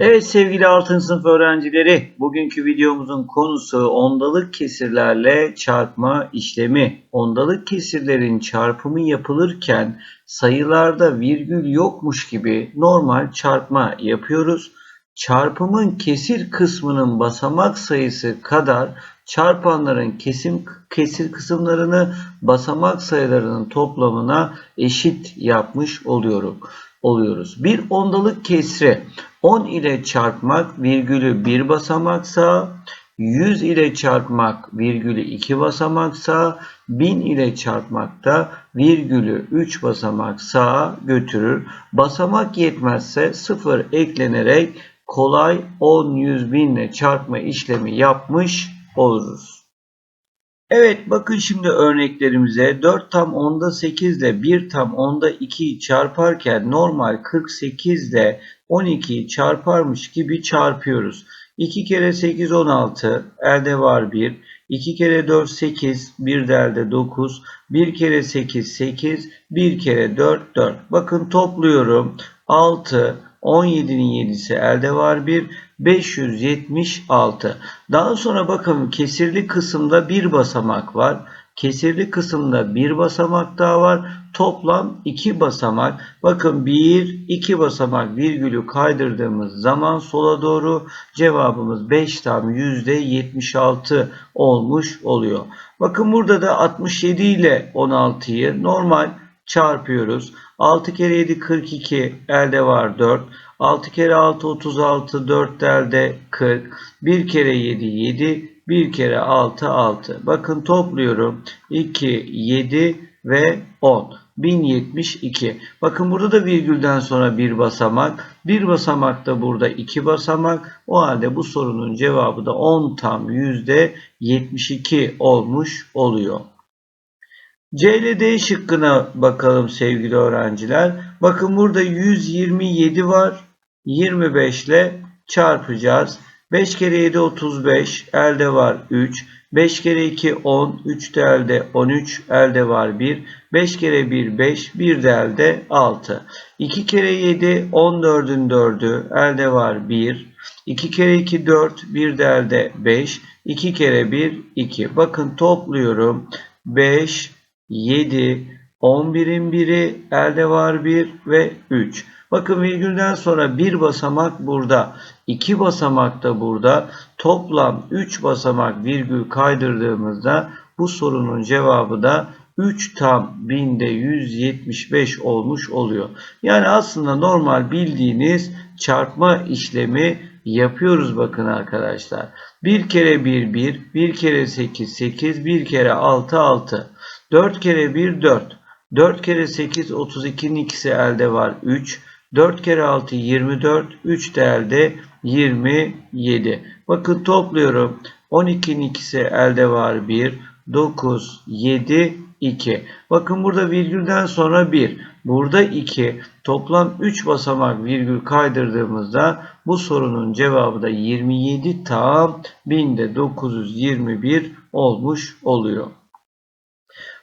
Evet sevgili altın sınıf öğrencileri, bugünkü videomuzun konusu ondalık kesirlerle çarpma işlemi. Ondalık kesirlerin çarpımı yapılırken sayılarda virgül yokmuş gibi normal çarpma yapıyoruz. Çarpımın kesir kısmının basamak sayısı kadar çarpanların kesim kesir kısımlarını basamak sayılarının toplamına eşit yapmış oluyorum oluyoruz. Bir ondalık kesri 10 ile çarpmak virgülü bir basamak sağa, 100 ile çarpmak virgülü 2 basamak sağa, 1000 ile çarpmak da virgülü 3 basamak sağa götürür. Basamak yetmezse 0 eklenerek kolay 10 100 bin ile çarpma işlemi yapmış oluruz. Evet bakın şimdi örneklerimize 4 tam onda 8 ile 1 tam onda 2'yi çarparken normal 48 ile 12'yi çarparmış gibi çarpıyoruz. 2 kere 8 16 elde var 1. 2 kere 4 8 1 de elde 9. 1 kere 8 8 1 kere 4 4. Bakın topluyorum. 6 17'nin 7'si elde var 1. 576. Daha sonra bakın kesirli kısımda bir basamak var. Kesirli kısımda bir basamak daha var. Toplam iki basamak. Bakın bir, iki basamak virgülü kaydırdığımız zaman sola doğru cevabımız 5 tam %76 olmuş oluyor. Bakın burada da 67 ile 16'yı normal çarpıyoruz. 6 kere 7 42 elde var 4. 6 kere 6 36 4 elde 40. 1 kere 7 7. 1 kere 6 6. Bakın topluyorum. 2 7 ve 10. 1072. Bakın burada da virgülden sonra bir basamak. Bir basamak da burada iki basamak. O halde bu sorunun cevabı da 10 tam %72 olmuş oluyor. C ile D şıkkına bakalım sevgili öğrenciler. Bakın burada 127 var. 25 ile çarpacağız. 5 kere 7 35 elde var 3. 5 kere 2 10 3 de elde 13 elde var 1. 5 kere 1 5 1 de elde 6. 2 kere 7 14'ün 4'ü elde var 1. 2 kere 2 4 1 de elde 5. 2 kere 1 2. Bakın topluyorum. 5 7 11'in biri elde var 1 ve 3. Bakın virgülden sonra bir basamak burada. iki basamak da burada. Toplam 3 basamak virgül kaydırdığımızda bu sorunun cevabı da 3 tam binde 175 olmuş oluyor. Yani aslında normal bildiğiniz çarpma işlemi yapıyoruz bakın arkadaşlar. 1 kere 1 1, 1 kere 8 8, 1 kere 6 6. 4 kere 1 4. 4 kere 8 32'nin ikisi elde var 3. 4 kere 6 24. 3 de elde 27. Bakın topluyorum. 12'nin ikisi elde var 1. 9, 7, 2. Bakın burada virgülden sonra 1. Burada 2. Toplam 3 basamak virgül kaydırdığımızda bu sorunun cevabı da 27 tam 1921 olmuş oluyor.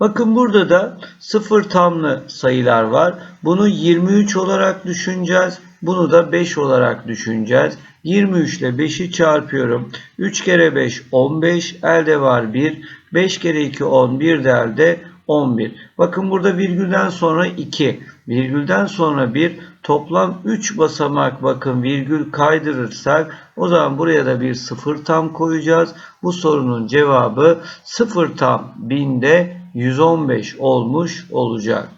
Bakın burada da sıfır tamlı sayılar var. Bunu 23 olarak düşüneceğiz. Bunu da 5 olarak düşüneceğiz. 23 ile 5'i çarpıyorum. 3 kere 5 15 elde var 1. 5 kere 2 11 de elde 11. Bakın burada virgülden sonra 2. Virgülden sonra 1. Toplam 3 basamak bakın virgül kaydırırsak o zaman buraya da bir sıfır tam koyacağız. Bu sorunun cevabı sıfır tam binde 115 olmuş olacak.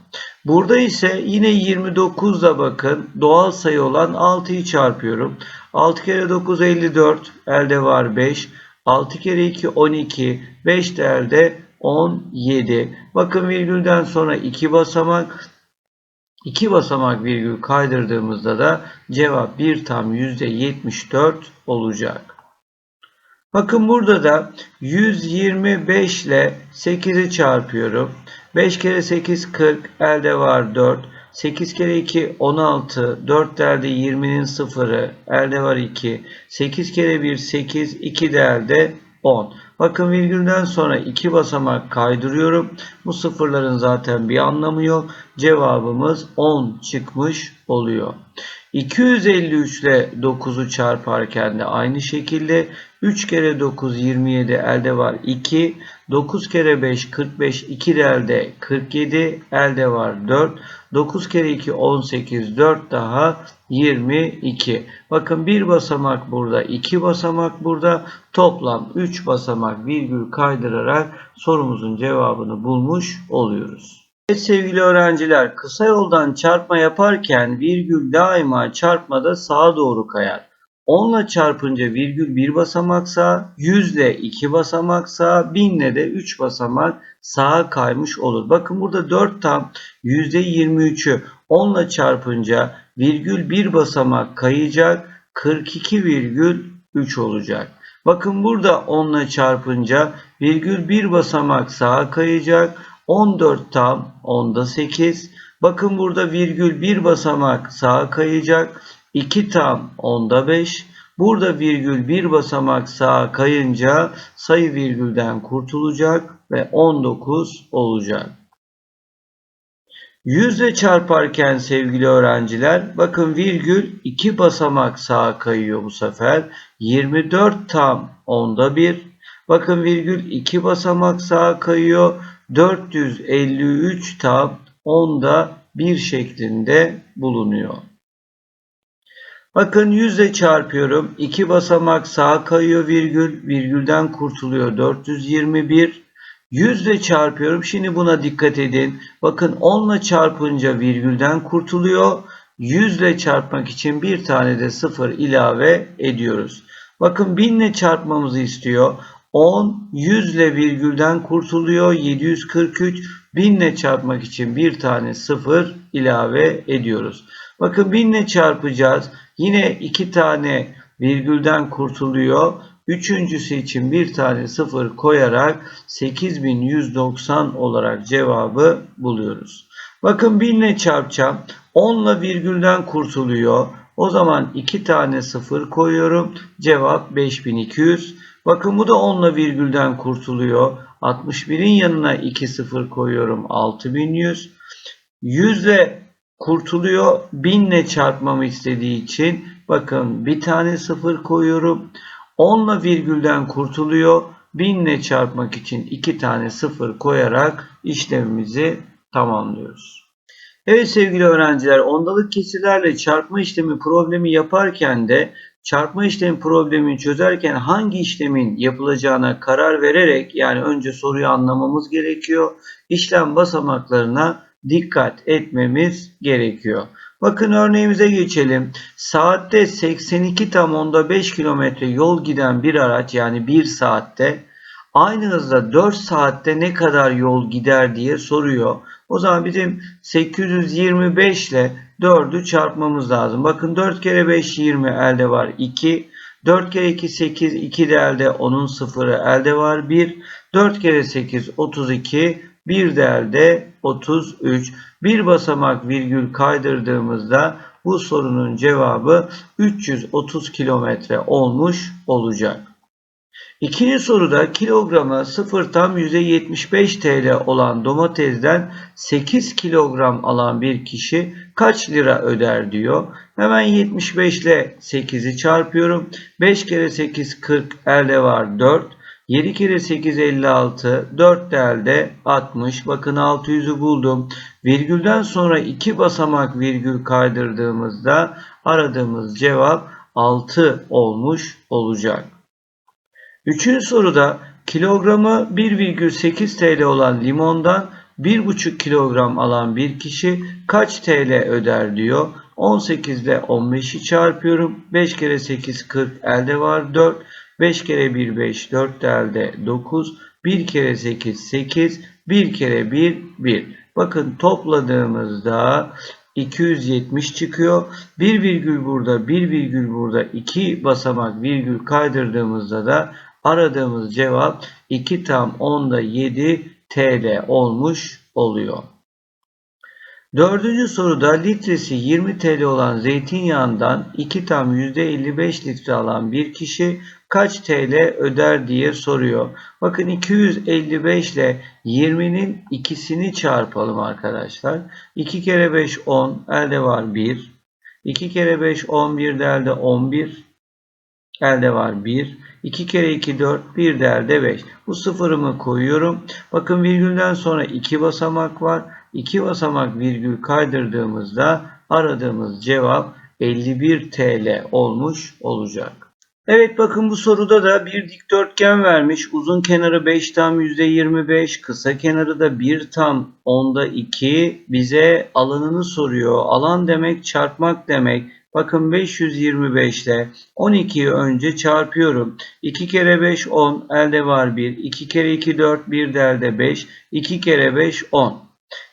Burada ise yine 29 da bakın doğal sayı olan 6'yı çarpıyorum. 6 kere 9 54 elde var 5. 6 kere 2 12 5 de elde 17. Bakın virgülden sonra 2 basamak 2 basamak virgül kaydırdığımızda da cevap 1 tam %74 olacak. Bakın burada da 125 ile 8'i çarpıyorum. 5 kere 8 40 elde var 4. 8 kere 2 16 4 elde 20'nin sıfırı elde var 2. 8 kere 1 8 2 de elde 10. Bakın virgülden sonra iki basamak kaydırıyorum. Bu sıfırların zaten bir anlamı yok. Cevabımız 10 çıkmış oluyor. 253 ile 9'u çarparken de aynı şekilde 3 kere 9 27 elde var 2. 9 kere 5 45 2 de elde 47 elde var 4. 9 kere 2 18 4 daha 22. Bakın bir basamak burada 2 basamak burada toplam 3 basamak virgül kaydırarak sorumuzun cevabını bulmuş oluyoruz. Evet sevgili öğrenciler kısa yoldan çarpma yaparken virgül daima çarpmada sağa doğru kayar. 10 ile çarpınca virgül 1 basamak sağa, 100 ile 2 basamak sağa, 1000 ile de 3 basamak sağa kaymış olur. Bakın burada 4 tam %23'ü 10 ile çarpınca virgül 1 basamak kayacak, 42,3 olacak. Bakın burada 10 ile çarpınca virgül 1 basamak sağa kayacak, 14 tam 10'da 8. Bakın burada virgül 1 basamak sağa kayacak. 2 tam 10'da 5. Burada virgül 1 basamak sağa kayınca sayı virgülden kurtulacak ve 19 olacak. Yüzle çarparken sevgili öğrenciler bakın virgül 2 basamak sağa kayıyor bu sefer. 24 tam 10'da 1. Bakın virgül 2 basamak sağa kayıyor. 453 tam 10'da 1 şeklinde bulunuyor. Bakın 100 ile çarpıyorum. 2 basamak sağa kayıyor virgül. Virgülden kurtuluyor. 421. 100 ile çarpıyorum. Şimdi buna dikkat edin. Bakın 10 ile çarpınca virgülden kurtuluyor. 100 ile çarpmak için bir tane de 0 ilave ediyoruz. Bakın 1000 ile çarpmamızı istiyor. 10, 100 ile virgülden kurtuluyor. 743, 1000 ile çarpmak için bir tane 0 ilave ediyoruz. Bakın 1000 ile çarpacağız. Yine iki tane virgülden kurtuluyor. Üçüncüsü için bir tane 0 koyarak 8190 olarak cevabı buluyoruz. Bakın 1000 ile çarpacağım. 10 ile virgülden kurtuluyor. O zaman iki tane 0 koyuyorum. Cevap 5200. Bakın bu da 10 ile virgülden kurtuluyor. 61'in yanına 2 0 koyuyorum. 6100. 100 ile kurtuluyor. 1000 ile çarpmamı istediği için bakın bir tane 0 koyuyorum. 10 ile virgülden kurtuluyor. 1000 ile çarpmak için 2 tane 0 koyarak işlemimizi tamamlıyoruz. Evet sevgili öğrenciler ondalık kesirlerle çarpma işlemi problemi yaparken de çarpma işlemi problemini çözerken hangi işlemin yapılacağına karar vererek yani önce soruyu anlamamız gerekiyor. İşlem basamaklarına dikkat etmemiz gerekiyor. Bakın örneğimize geçelim. Saatte 82 tam onda 5 kilometre yol giden bir araç yani 1 saatte aynı hızda 4 saatte ne kadar yol gider diye soruyor. O zaman bizim 825 ile 4'ü çarpmamız lazım. Bakın 4 kere 5 20 elde var 2. 4 kere 2 8 2 de elde onun sıfırı elde var 1. 4 kere 8 32 bir de elde 33. Bir basamak virgül kaydırdığımızda bu sorunun cevabı 330 kilometre olmuş olacak. İkinci soruda kilogramı 0 tam %75 TL olan domatesden 8 kilogram alan bir kişi kaç lira öder diyor. Hemen 75 ile 8'i çarpıyorum. 5 kere 8 40 elde var 4. 7 kere 8 56. 4 de elde 60. Bakın 600'ü buldum. Virgülden sonra 2 basamak virgül kaydırdığımızda aradığımız cevap 6 olmuş olacak. Üçüncü soruda kilogramı 1,8 TL olan limondan 1,5 kilogram alan bir kişi kaç TL öder diyor. 18 ile 15'i çarpıyorum. 5 kere 8 40 elde var 4. 5 kere 1 5 4 de elde 9. 1 kere 8 8. 1 kere 1 1. Bakın topladığımızda 270 çıkıyor. Bir virgül burada, bir virgül burada, iki basamak virgül kaydırdığımızda da aradığımız cevap 2 tam 10'da 7 TL olmuş oluyor. Dördüncü soruda litresi 20 TL olan zeytinyağından 2 tam %55 litre alan bir kişi kaç TL öder diye soruyor. Bakın 255 ile 20'nin ikisini çarpalım arkadaşlar. 2 kere 5 10 elde var 1. 2 kere 5 11 de elde 11. Elde var 1. 2 kere 2 4 1 de elde 5. Bu sıfırımı koyuyorum. Bakın virgülden sonra 2 basamak var. 2 basamak virgül kaydırdığımızda aradığımız cevap 51 TL olmuş olacak. Evet bakın bu soruda da bir dikdörtgen vermiş. Uzun kenarı 5 tam %25, kısa kenarı da 1 tam onda 2. Bize alanını soruyor. Alan demek çarpmak demek. Bakın 525 ile 12'yi önce çarpıyorum. 2 kere 5 10 elde var 1. 2 kere 2 4 1 de elde 5. 2 kere 5 10.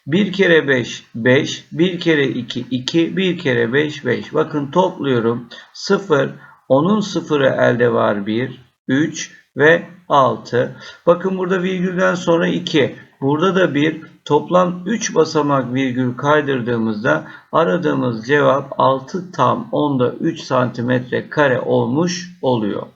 1 kere 5 5. 1 kere 2 2. 1 kere 5 5. Bakın topluyorum. 0 10'un sıfırı elde var 1, 3 ve 6. Bakın burada virgülden sonra 2. Burada da 1. Toplam 3 basamak virgül kaydırdığımızda aradığımız cevap 6 tam 10'da 3 santimetre kare olmuş oluyor.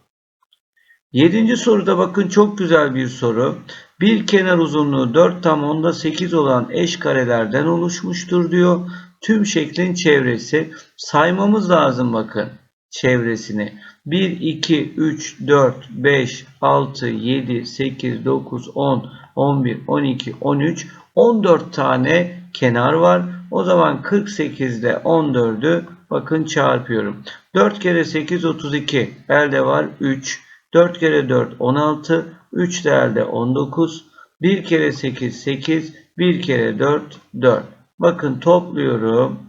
Yedinci soruda bakın çok güzel bir soru. Bir kenar uzunluğu 4 tam 10'da 8 olan eş karelerden oluşmuştur diyor. Tüm şeklin çevresi saymamız lazım bakın çevresini. 1, 2, 3, 4, 5, 6, 7, 8, 9, 10, 11, 12, 13, 14 tane kenar var. O zaman 48 ile 14'ü bakın çarpıyorum. 4 kere 8 32 elde var 3. 4 kere 4 16. 3 de elde 19. 1 kere 8 8. 1 kere 4 4. Bakın topluyorum.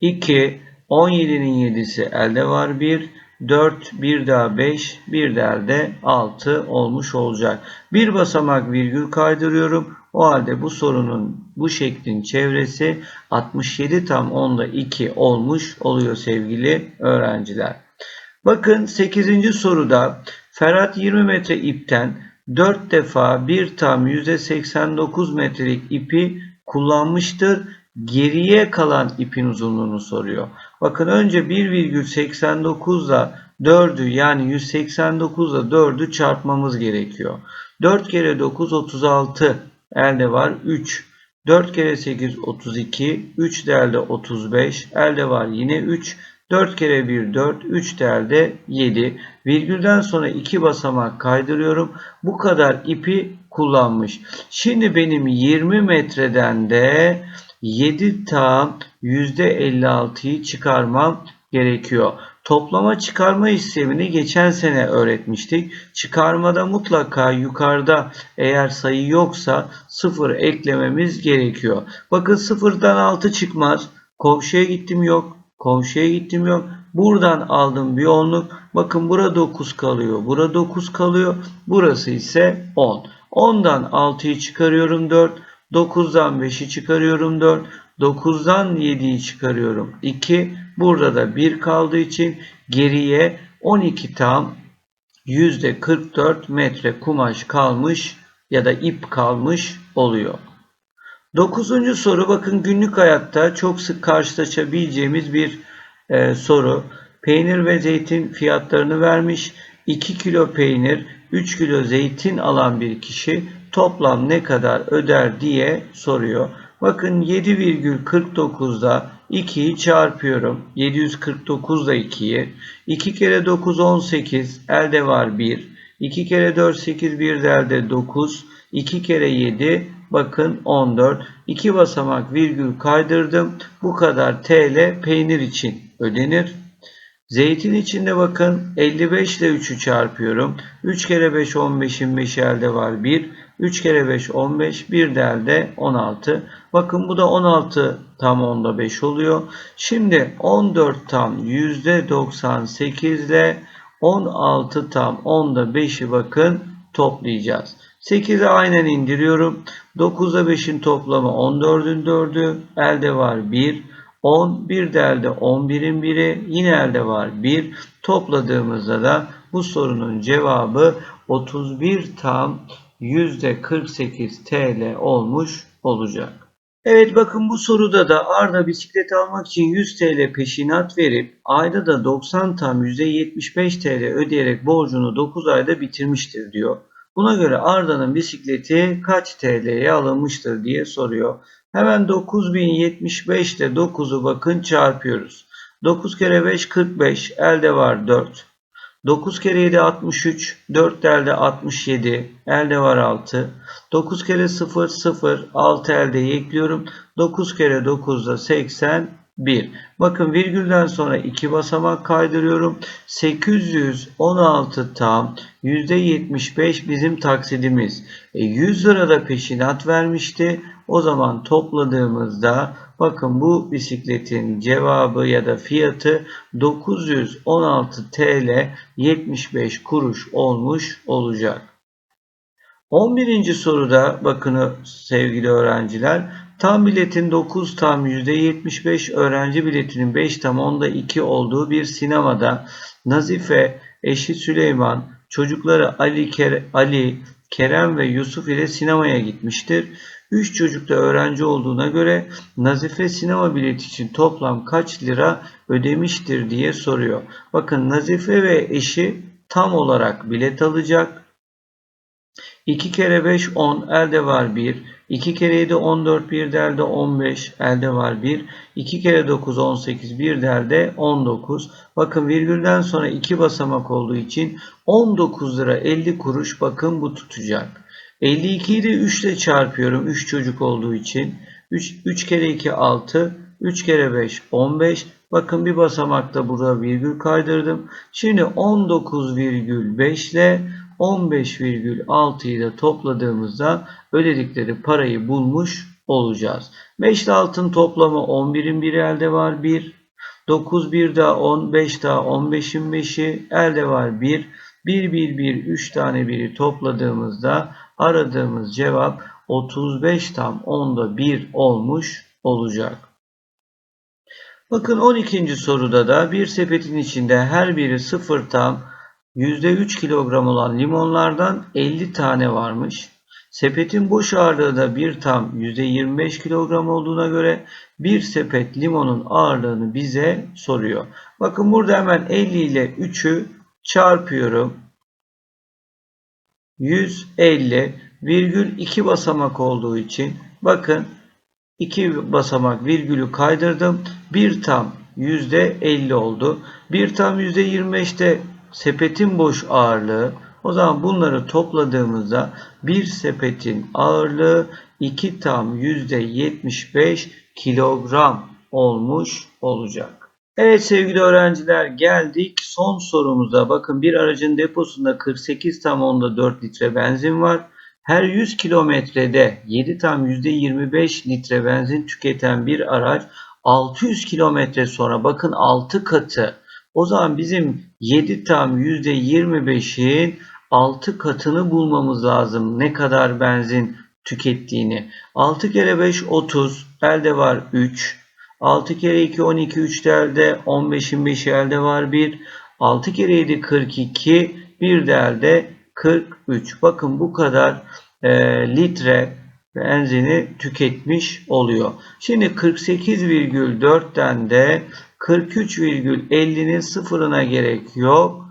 2 17'nin 7'si elde var 1. 4, 1 daha 5, 1 de elde 6 olmuş olacak. Bir basamak virgül kaydırıyorum. O halde bu sorunun bu şeklin çevresi 67 tam 10'da 2 olmuş oluyor sevgili öğrenciler. Bakın 8. soruda Ferhat 20 metre ipten 4 defa 1 tam %89 metrelik ipi kullanmıştır geriye kalan ipin uzunluğunu soruyor. Bakın önce 1,89 ile 4'ü yani 189 ile 4'ü çarpmamız gerekiyor. 4 kere 9 36 elde var 3. 4 kere 8 32 3 de elde 35 elde var yine 3. 4 kere 1 4 3 de elde 7. Virgülden sonra 2 basamak kaydırıyorum. Bu kadar ipi kullanmış. Şimdi benim 20 metreden de 7 tam %56'yı çıkarmam gerekiyor. Toplama çıkarma işlemini geçen sene öğretmiştik. Çıkarmada mutlaka yukarıda eğer sayı yoksa 0 eklememiz gerekiyor. Bakın 0'dan 6 çıkmaz. Komşuya gittim yok. Komşuya gittim yok. Buradan aldım bir onluk. Bakın burada 9 kalıyor. Burada 9 kalıyor. Burası ise 10. 10'dan 6'yı çıkarıyorum 4. 9'dan 5'i çıkarıyorum 4. 9'dan 7'yi çıkarıyorum 2. Burada da 1 kaldığı için geriye 12 tam %44 metre kumaş kalmış ya da ip kalmış oluyor. Dokuzuncu soru bakın günlük hayatta çok sık karşılaşabileceğimiz bir e, soru. Peynir ve zeytin fiyatlarını vermiş. 2 kilo peynir, 3 kilo zeytin alan bir kişi toplam ne kadar öder diye soruyor. Bakın 7,49'da 2'yi çarpıyorum. 749 da 2'yi. 2 kere 9 18 elde var 1. 2 kere 4 8 1 de elde 9. 2 kere 7 bakın 14. 2 basamak virgül kaydırdım. Bu kadar TL peynir için ödenir. Zeytin içinde bakın 55 ile 3'ü çarpıyorum. 3 kere 5 15'in 5 elde var 1. 3 kere 5 15. 1 de elde 16. Bakın bu da 16 tam onda 5 oluyor. Şimdi 14 tam %98 ile 16 tam onda 5'i bakın toplayacağız. 8'e aynen indiriyorum. 9'a 5'in toplamı 14'ün 4'ü. Elde var 1. 10, bir de elde 11'in biri, yine elde var 1. Topladığımızda da bu sorunun cevabı 31 tam %48 TL olmuş olacak. Evet bakın bu soruda da Arda bisiklet almak için 100 TL peşinat verip ayda da 90 tam %75 TL ödeyerek borcunu 9 ayda bitirmiştir diyor. Buna göre Arda'nın bisikleti kaç TL'ye alınmıştır diye soruyor. Hemen 9075 ile 9'u bakın çarpıyoruz. 9 kere 5 45 elde var 4. 9 kere 7 63, 4 elde 67, elde var 6. 9 kere 0 0, 6 elde ekliyorum. 9 kere 9 da 81. Bakın virgülden sonra 2 basamak kaydırıyorum. 816 tam %75 bizim taksidimiz. E, 100 lira da peşinat vermişti. O zaman topladığımızda bakın bu bisikletin cevabı ya da fiyatı 916 TL 75 kuruş olmuş olacak. 11. soruda bakın sevgili öğrenciler tam biletin 9 tam %75 öğrenci biletinin 5 tam onda 2 olduğu bir sinemada Nazife, eşi Süleyman, çocukları Ali, Ker Ali Kerem ve Yusuf ile sinemaya gitmiştir. 3 çocuk da öğrenci olduğuna göre Nazife sinema bileti için toplam kaç lira ödemiştir diye soruyor. Bakın Nazife ve eşi tam olarak bilet alacak. 2 kere 5 10 elde var 1. 2 kere 7 14 bir elde 15 elde var 1. 2 kere 9 18 bir elde 19. Bakın virgülden sonra 2 basamak olduğu için 19 lira 50 kuruş bakın bu tutacak. 52'yi de 3 ile çarpıyorum 3 çocuk olduğu için. 3, 3 kere 2 6 3 kere 5 15. Bakın bir basamakta burada virgül kaydırdım. Şimdi 19,5 ile 15,6'yı da topladığımızda ödedikleri parayı bulmuş olacağız. 5 ile altın toplamı 11'in biri elde var 1. 9 1 daha 10, 5 daha 15'in 5'i elde var 1. 1 1 1 3 tane biri topladığımızda aradığımız cevap 35 tam onda 1 olmuş olacak. Bakın 12. soruda da bir sepetin içinde her biri 0 tam %3 kilogram olan limonlardan 50 tane varmış. Sepetin boş ağırlığı da bir tam %25 kilogram olduğuna göre bir sepet limonun ağırlığını bize soruyor. Bakın burada hemen 50 ile 3'ü çarpıyorum. 150 virgül 2 basamak olduğu için bakın 2 basamak virgülü kaydırdım. Bir tam %50 oldu. Bir tam %25'te sepetin boş ağırlığı. O zaman bunları topladığımızda bir sepetin ağırlığı 2 tam %75 kilogram olmuş olacak. Evet sevgili öğrenciler geldik son sorumuza. Bakın bir aracın deposunda 48 tam onda 4 litre benzin var. Her 100 kilometrede 7 tam %25 litre benzin tüketen bir araç 600 kilometre sonra bakın 6 katı o zaman bizim 7 tam %25'in 6 katını bulmamız lazım. Ne kadar benzin tükettiğini. 6 kere 5 30. Elde var 3. 6 kere 2 12. 3 elde 15'in 5'i elde var 1. 6 kere 7 42. Bir de elde 43. Bakın bu kadar e, litre benzini tüketmiş oluyor. Şimdi 48,4'ten de 43,50'nin sıfırına gerek yok.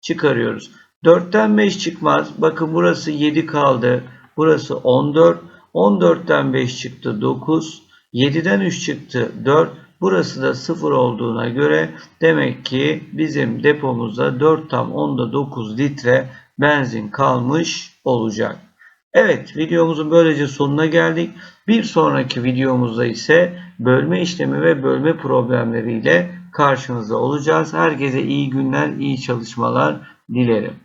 Çıkarıyoruz. 4'ten 5 çıkmaz. Bakın burası 7 kaldı. Burası 14. 14'ten 5 çıktı 9. 7'den 3 çıktı 4. Burası da 0 olduğuna göre demek ki bizim depomuzda 4 tam onda 9 litre benzin kalmış olacak. Evet videomuzun böylece sonuna geldik. Bir sonraki videomuzda ise bölme işlemi ve bölme problemleriyle karşınızda olacağız. Herkese iyi günler, iyi çalışmalar dilerim.